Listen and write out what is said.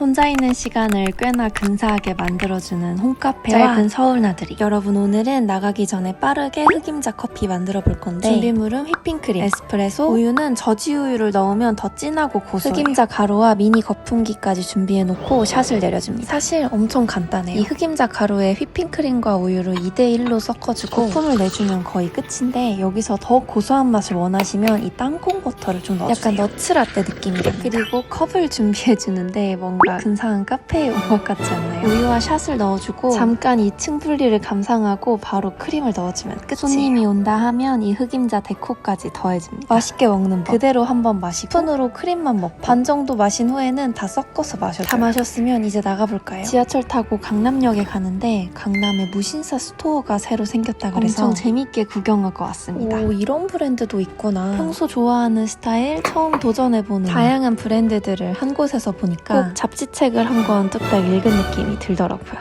혼자 있는 시간을 꽤나 근사하게 만들어주는 홈카페와 짧은 서울 나들이. 여러분 오늘은 나가기 전에 빠르게 흑임자 커피 만들어 볼 건데 준비물은 휘핑크림, 에스프레소, 우유는 저지우유를 넣으면 더 진하고 고소해요. 흑임자 가루와 미니 거품기까지 준비해 놓고 샷을 내려줍니다. 사실 엄청 간단해요. 이 흑임자 가루에 휘핑크림과 우유를 2대1로 섞어주고 거품을 내주면 거의 끝인데 여기서 더 고소한 맛을 원하시면 이 땅콩 버터를 좀 넣어주세요. 약간 너츠라떼 느낌이랍니다 그리고 컵을 준비해 주는데 뭔가 근사한 카페에 온 것 같지 않나요? 우유와 샷을 넣어주고 잠깐 2층 분리를 감상하고 바로 크림을 넣어주면 끝이에요. 손님이 온다 하면 이 흑임자 데코까지 더해줍니다. 맛있게 먹는 법. 그대로 한번 마시고 스푼으로 크림만 먹고 반 정도 마신 후에는 다 섞어서 마셔줘요. 다 마셨으면 이제 나가볼까요? 지하철 타고 강남역에 가는데 강남에 무신사 스토어가 새로 생겼다 그래서 엄청 재밌게 구경하고 왔습니다. 오 이런 브랜드도 있구나. 평소 좋아하는 스타일 처음 도전해보는 다양한 브랜드들을 한 곳에서 보니까 꼭 잡지책을 한 권 뚝딱 읽은 느낌이 들더라고요.